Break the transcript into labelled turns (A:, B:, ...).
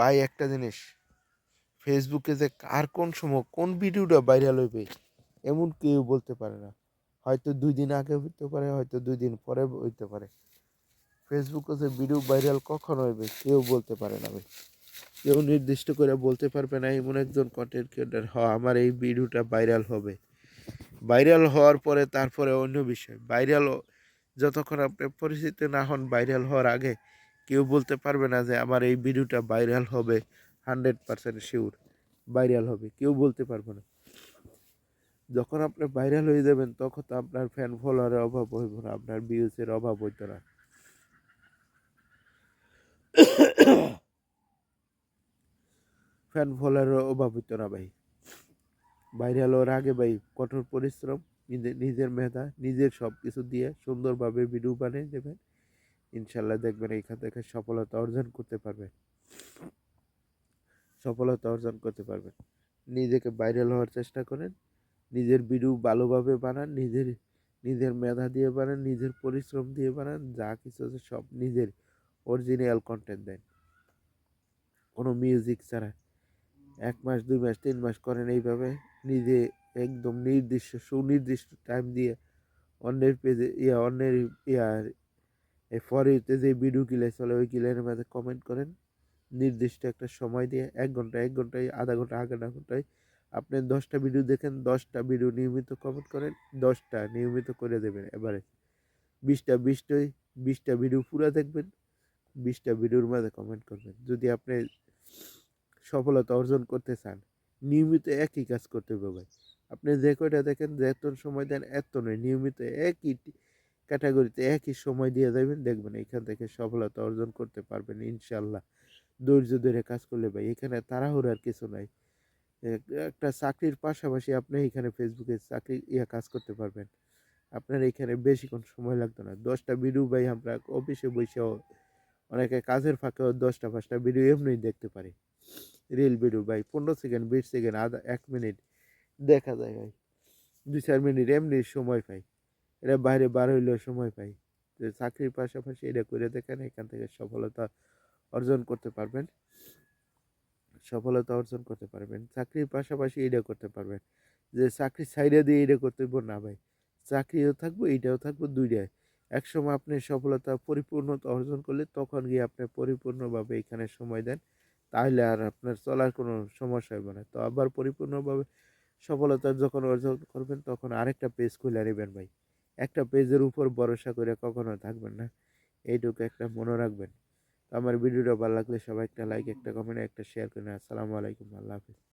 A: ভাই, একটা জিনিস ফেসবুকে যে কার কোন সময় কোন ভিডিওটা ভাইরাল হইবে, এমন কেউ বলতে পারে না। হয়তো দুই দিন আগে হইতে পারে, হয়তো দুই দিন পরে হইতে পারে। ফেসবুকে যে ভিডিও ভাইরাল কখন হইবে, কেউ বলতে পারে না ভাই। কেউ নির্দিষ্ট করে বলতে পারবে না, এমন একজন কন্টেন্ট ক্রিয়েটার হ, আমার এই ভিডিওটা ভাইরাল হবে। ভাইরাল হওয়ার পরে তারপরে অন্য বিষয়। ভাইরাল যতক্ষণ আপনি পরিচিত না হন ভাইরাল হওয়ার আগে কেউ বলতে পারবে না যে আমার এই ভিডিওটা ভাইরাল হবে হান্ড্রেড পার্সেন্ট শিওর ভাইরাল হবে, কেউ বলতে পারবে না। যখন আপনি ভাইরাল হয়ে যাবেন, তখন তো আপনার ফ্যান ফলোয়ারের অভাব হইব না, আপনার ভিউসের অভাব হইতো না। ফ্যান ফলোয়ারের অভাব হইতো না ভাই। ভাইরাল হওয়ার আগে ভাই কঠোর পরিশ্রম নিজের নিজের মেধা, নিজের সব কিছু দিয়ে সুন্দরভাবে ভিডিও বানিয়ে দেবেন। ইনশাল্লাহ দেখবেন এখান থেকে সফলতা অর্জন করতে পারবেন সফলতা অর্জন করতে পারবেন। নিজেকে ভাইরাল হওয়ার চেষ্টা করেন, নিজের ভিডিও ভালোভাবে বানান, নিজের নিজের মেধা দিয়ে বানান, নিজের পরিশ্রম দিয়ে বানান, যা কিছু আছে সব নিজের অরিজিনাল কন্টেন্ট দেন। কোনো মিউজিক ছাড়া। এক মাস, দুই মাস, তিন মাস করেন এইভাবে নিজে একদম নির্দিষ্ট, সুনির্দিষ্ট টাইম দিয়ে অন্যের পেজে ইয়া, অন্যের ইয়ার এই ফরিতে যে ভিডিও কিলে চলে, ওই কিলের মধ্যে কমেন্ট করেন। নির্দিষ্ট একটা সময় দিয়ে, এক ঘণ্টা এক ঘন্টায়, আধা ঘণ্টা, আগে আধা ঘন্টায়। আপনি দশটা ভিডিও দেখেন, দশটা ভিডিও নিয়মিত কমেন্ট করেন, দশটা নিয়মিত করে দেবেন এবারে বিশটা বিশটাই বিশটা ভিডিও পুরো দেখবেন, বিশটা ভিডিওর মধ্যে কমেন্ট করবেন। যদি আপনি সফলতা অর্জন করতে চান, নিয়মিত একই কাজ করতে হবে আপনি যে কয়টা দেখেন, যে এত সময় দেন, এত নয়, নিয়মিত একই ক্যাটাগরিতে একই সময় দিয়ে যাবেন, দেখবেন এখান থেকে সফলতা অর্জন করতে পারবেন ইনশাল্লাহ। ধৈর্য ধরে কাজ করলে ভাই, এখানে তাড়াহুড়ার কিছু নাই। একটা চাকরির পাশাপাশি আপনি এখানে ফেসবুকে চাকরি, ইয়া কাজ করতে পারবেন। আপনার এখানে বেশিক্ষণ সময় লাগতো না। দশটা ভিডিও ভাই আমরা অফিসে বসেও, অনেকে কাজের ফাঁকেও দশটা, পাঁচটা ভিডিও এমনি দেখতে পারি। রিল ভিডিও ভাই, পনেরো সেকেন্ড, বিশ সেকেন্ড, আধা, এক মিনিট দেখা যায় ভাই। দুই, চার মিনিট এমনি সময় পাই। এটা বাইরে বার হইলেও সময় পাই। তো চাকরির পাশাপাশি এটা করে দেখেন এখান থেকে সফলতা অর্জন করতে পারবেন। সফলতা অর্জন করতে পারবেন। চাকরির পাশাপাশি এটা করতে পারবেন। যে চাকরি সাইডে দিয়ে এটা করতে না ভাই। চাকরিও থাকব এইটাও থাকব দুইটাই। একসময় আপনি সফলতা, পরিপূর্ণতা অর্জন করলে তখন গিয়ে আপনি পরিপূর্ণভাবে এখানে সময় দেন। তাহলে আর আপনার চলার কোনো সমস্যা হবে না। তো আবার পরিপূর্ণভাবে সফলতা যখন অর্জন করবেন, তখন আরেকটা পেজ খুলে নেবেন ভাই। একটা পেজের উপর ভরসা করে কখনো থাকবেন না। এইটুকু একটা মনে রাখবেন। তো আমার ভিডিওটা ভালো লাগলে সবাই একটা লাইক একটা কমেন্ট একটা শেয়ার করে আসসালামু আলাইকুম। আল্লাহ হাফিজ।